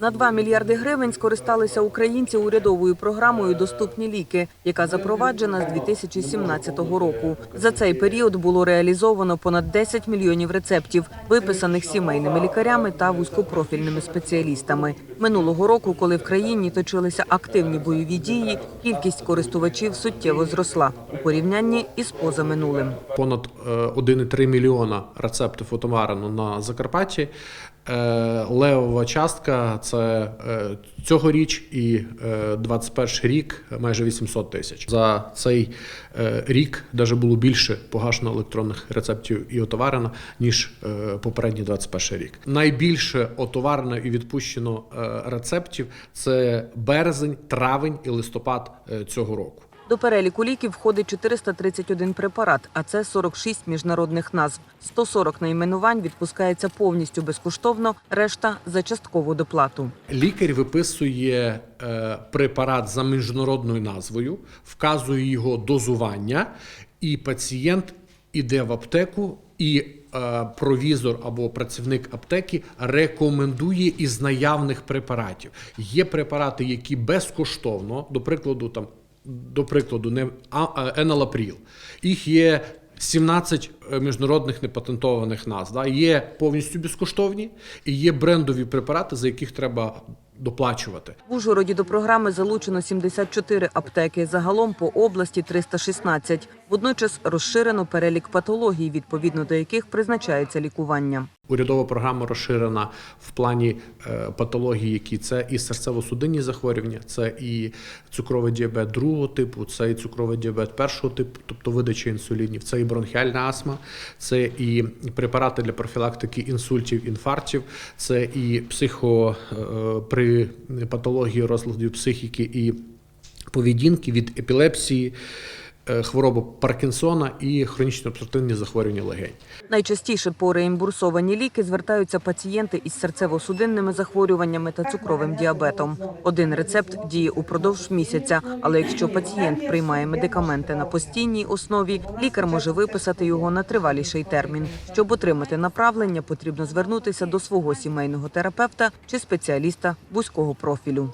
На 2 мільярди гривень скористалися українці урядовою програмою Доступні ліки, яка запроваджена з 2017 року. За цей період було реалізовано понад 10 мільйонів рецептів, виписаних сімейними лікарями та вузькопрофільними спеціалістами. Минулого року, коли в країні точилися активні бойові дії, кількість користувачів суттєво зросла у порівнянні із позаминулим. понад е, 1,3 мільйона рецептів отоварено на Закарпатті. Е, Левова частка це е, цьогоріч і е, 21 рік майже 800 тисяч. За цей е, рік навіть було більше погашено електронних рецептів і отоварено, ніж е, попередній 21 рік. Найбільше отоварено і відпущено е, рецептів це березень, травень і листопад е, цього року. До переліку ліків входить 431 препарат, а це 46 міжнародних назв. 140 найменувань відпускається повністю безкоштовно, решта за часткову доплату. Лікар виписує е, препарат за міжнародною назвою, вказує його дозування, і пацієнт іде в аптеку і. е, Провізор або працівник аптеки рекомендує із наявних препаратів. Є препарати, які безкоштовно, до прикладу, там до прикладу, не еналапріл. Їх є 17 міжнародних непатентованих назв. Да? Є повністю безкоштовні і є брендові препарати, за яких треба доплачувати. В Ужгороді до програми залучено 74 аптеки, загалом по області 316. Водночас розширено перелік патологій, відповідно до яких призначається лікування. Урядова програма розширена в плані е, патологій, які це і серцево-судинні захворювання, це і цукровий діабет другого типу, це і цукровий діабет першого типу, тобто видача інсулінів, це і бронхіальна астма, це і препарати для профілактики інсультів, інфарктів, це і психо е, при патології розладів психіки і поведінки від епілепсії. Е, Хвороби Паркінсона і хронічно обструктивні захворювання легень. Найчастіше по реімбурсовані ліки звертаються пацієнти із серцево-судинними захворюваннями та цукровим діабетом. Один рецепт діє упродовж місяця, але якщо пацієнт приймає медикаменти на постійній основі, лікар може виписати його на триваліший термін. Щоб отримати направлення, потрібно звернутися до свого сімейного терапевта чи спеціаліста вузького профілю.